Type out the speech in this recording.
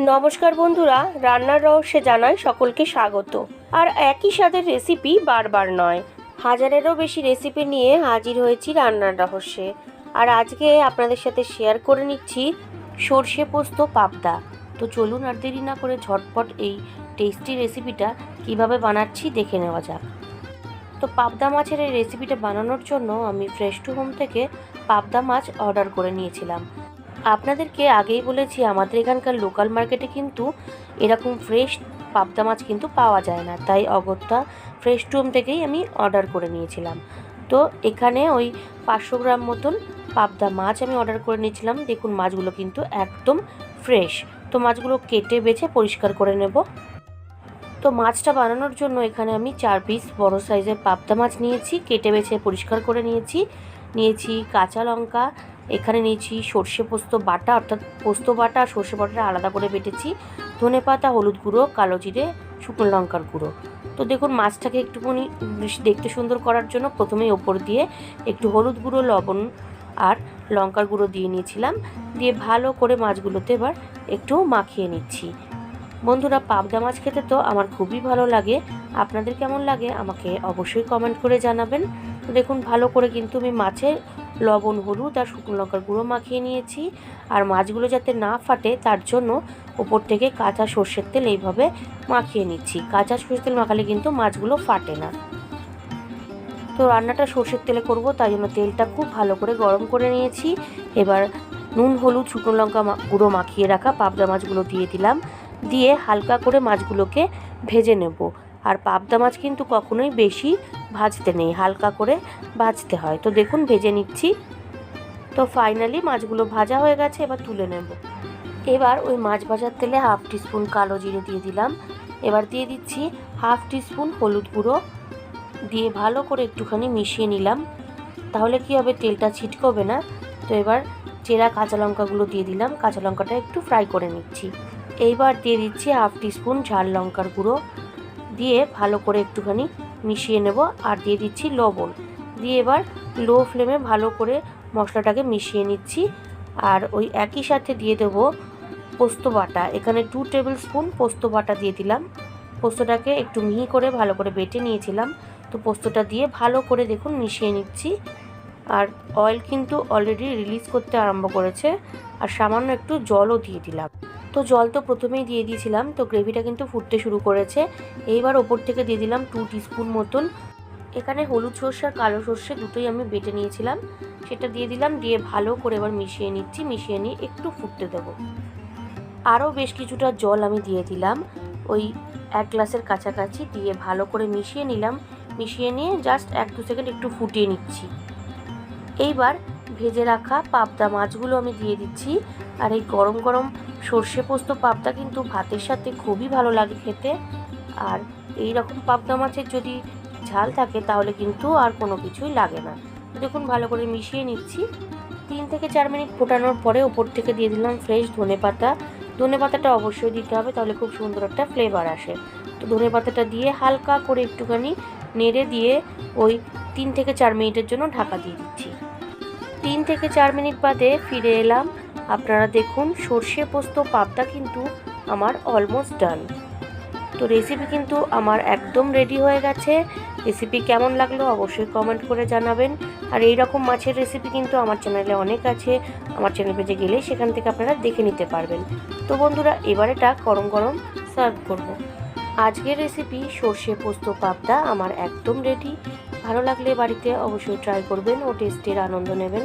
নমস্কার বন্ধুরা, রান্নার রহস্যে জানাই সকলকে স্বাগত। আর একই স্বাদের রেসিপি বারবার নয়, হাজারেরও বেশি রেসিপি নিয়ে হাজির হয়েছি রান্নার রহস্যে। আর আজকে আপনাদের সাথে শেয়ার করে নিচ্ছি সর্ষে পোস্ত পাবদা। তো চলুন আর দেরি না করে ঝটপট এই টেস্টি রেসিপিটা কীভাবে বানাচ্ছি দেখে নেওয়া যাক। তো পাবদা মাছের এই রেসিপিটা বানানোর জন্য আমি ফ্রেশ টু হোম থেকে পাবদা মাছ অর্ডার করে নিয়েছিলাম। আপনাদেরকে আগেই বলেছি, আমাদের এখানকার লোকাল মার্কেটে কিন্তু এরকম ফ্রেশ পাবদা মাছ কিন্তু পাওয়া যায় না। তাই অগত্যা ফ্রেশ টুম থেকেই আমি অর্ডার করে নিয়েছিলাম। তো এখানে ওই পাঁচশো গ্রাম মতন পাবদা মাছ আমি অর্ডার করে নিয়েছিলাম। দেখুন, মাছগুলো কিন্তু একদম ফ্রেশ তো মাছগুলো কেটে বেছে পরিষ্কার করে নেব। তো মাছটা বানানোর জন্য এখানে আমি চার পিস বড় সাইজের পাবদা মাছ নিয়েছি, কেটে বেছে পরিষ্কার করে নিয়েছি। নিয়েছি কাঁচা লঙ্কা এখানে নিয়েছি সর্ষে পোস্ত বাটা, অর্থাৎ পোস্ত বাটা আর সর্ষে বাটাটা আলাদা করে বেটেছি। ধনে পাতা, হলুদ গুঁড়ো, কালো জিরে, শুকনো লঙ্কার গুঁড়ো। তো দেখুন, মাছটাকে একটুখানি বেশ দেখতে সুন্দর করার জন্য প্রথমেই ওপর দিয়ে একটু হলুদ গুঁড়ো, লবণ আর লঙ্কার গুঁড়ো দিয়ে নিয়েছিলাম। দিয়ে ভালো করে মাছগুলোতে এবার একটু মাখিয়ে নিচ্ছি। বন্ধুরা, পাবদা মাছ খেতে তো আমার খুবই ভালো লাগে। আপনাদের কেমন লাগে? আমাকে অবশ্যই কমেন্ট করে জানাবেন। দেখুন, ভালো করে কিন্তু আমি মাছের লবণ, হলুদ আর শুকনো লঙ্কার গুঁড়ো মাখিয়ে নিয়েছি। আর মাছগুলো যাতে না ফাটে, তার জন্য ওপর থেকে কাঁচা সর্ষের তেল এইভাবে মাখিয়ে নিচ্ছি। কাঁচা সর্ষের তেল মাখালে কিন্তু মাছগুলো ফাটে না। তো রান্নাটা সর্ষের তেলে করব, তাই জন্য তেলটা খুব ভালো করে গরম করে নিয়েছি। এবার নুন, হলুদ, শুকনো লঙ্কা গুঁড়ো মাখিয়ে রাখা পাবদা মাছগুলো দিয়ে দিলাম। দিয়ে হালকা করে মাছগুলোকে ভেজে নেব। আর পাবদা মাছ কিন্তু কখনোই বেশি ভাজতে নেই, হালকা করে ভাজতে হয়। তো দেখুন, ভেজে নিচ্ছি। তো ফাইনালি মাছগুলো ভাজা হয়ে গেছে, এবার তুলে নেব। এবার ওই মাছ ভাজার তেলে হাফ টিস্পুন কালো জিরে দিয়ে দিলাম। এবার দিয়ে দিচ্ছি হাফ টিস্পুন হলুদ গুঁড়ো। দিয়ে ভালো করে একটুখানি মিশিয়ে নিলাম। তাহলে কি হবে, তেলটা ছিটকবে না। তো এবার চেরা কাঁচা লঙ্কাগুলো দিয়ে দিলাম। কাঁচা লঙ্কাটা একটু ফ্রাই করে নিচ্ছি। এইবার দিয়ে দিচ্ছি হাফ টিস্পুন ঝাল লঙ্কার গুঁড়ো। দিয়ে ভালো করে একটুখানি মিশিয়ে নেব আর দিয়ে দিচ্ছি লবণ। দিয়ে এবার লো ফ্লেমে ভালো করে মশলাটাকে মিশিয়ে নিচ্ছি। আর ওই একই সাথে দিয়ে দেব পোস্ত বাটা। এখানে টু টেবিল স্পুন পোস্ত বাটা দিয়ে দিলাম। পোস্তটাকে একটু মিহি করে ভালো করে বেটে নিয়েছিলাম। তো পোস্তটা দিয়ে ভালো করে দেখুন মিশিয়ে নিচ্ছি। আর অয়েল কিন্তু অলরেডি রিলিজ করতে আরম্ভ করেছে। আর সামান্য একটু জলও দিয়ে দিলাম। তো জল তো প্রথমেই দিয়ে দিয়েছিলাম, তো গ্রেভিটা কিন্তু ফুটতে শুরু করেছে। এইবার ওপর থেকে দিয়ে দিলাম টু টিস্পুন মতন। এখানে হলুদ সর্ষে আর কালো সর্ষে দুটোই আমি বেটে নিয়েছিলাম। সেটা দিয়ে দিলাম, দিয়ে ভালো করে এবার মিশিয়ে নিচ্ছি, মিশিয়ে নিয়ে একটু ফুটতে দেবো। আরও বেশ কিছুটা জল আমি দিয়ে দিলাম, ওই এক গ্লাসের কাছাকাছি দিয়ে ভালো করে মিশিয়ে নিলাম। মিশিয়ে নিয়ে জাস্ট এক দু সেকেন্ড একটু ফুটিয়ে নিচ্ছি। এইবার ভেজে রাখা পাবদা মাছগুলো আমি দিয়ে দিচ্ছি, আর এই গরম গরম সর্ষে পোস্ত পাবদা কিন্তু ভাতের সাথে খুবই ভালো লাগে খেতে। আর এই রকম পাবদা মাছের যদি ঝাল থাকে তাহলে কিন্তু আর কোনো কিছুই লাগে না। দেখুন, ভালো করে মিশিয়ে নিচ্ছি। তিন থেকে চার মিনিট ফোটানোর পরে ওপর থেকে দিয়ে দিলাম ফ্রেশ ধনে পাতা। ধনে পাতাটা অবশ্যই দিতে হবে, তাহলে খুব সুন্দর একটা ফ্লেভার আসে। তো ধনে পাতাটা দিয়ে হালকা করে একটুখানি নেড়ে দিয়ে ওই তিন থেকে চার মিনিটের জন্য ঢাকা দিয়ে দিচ্ছি। তিন থেকে চার মিনিট বাদে ফিরে এলাম। আপনারা দেখুন, সর্ষে পোস্ত পাবদা কিন্তু আমার অলমোস্ট ডান তো রেসিপি কিন্তু আমার একদম রেডি হয়ে গেছে। রেসিপি কেমন লাগল অবশ্যই কমেন্ট করে জানাবেন। আর এই রকম মাছের রেসিপি কিন্তু আমার চ্যানেলে অনেক আছে। আমার চ্যানেল পেজে গেলে সেখান থেকে আপনারা দেখে নিতে পারবেন। তো বন্ধুরা, এবার এটা গরম গরম সার্ভ করব। আজকের রেসিপি সর্ষে পোস্ত পাবদা আমার একদম রেডি ভালো লাগলে বাড়িতে অবশ্যই ট্রাই করবেন ও টেস্টের আনন্দ নেবেন।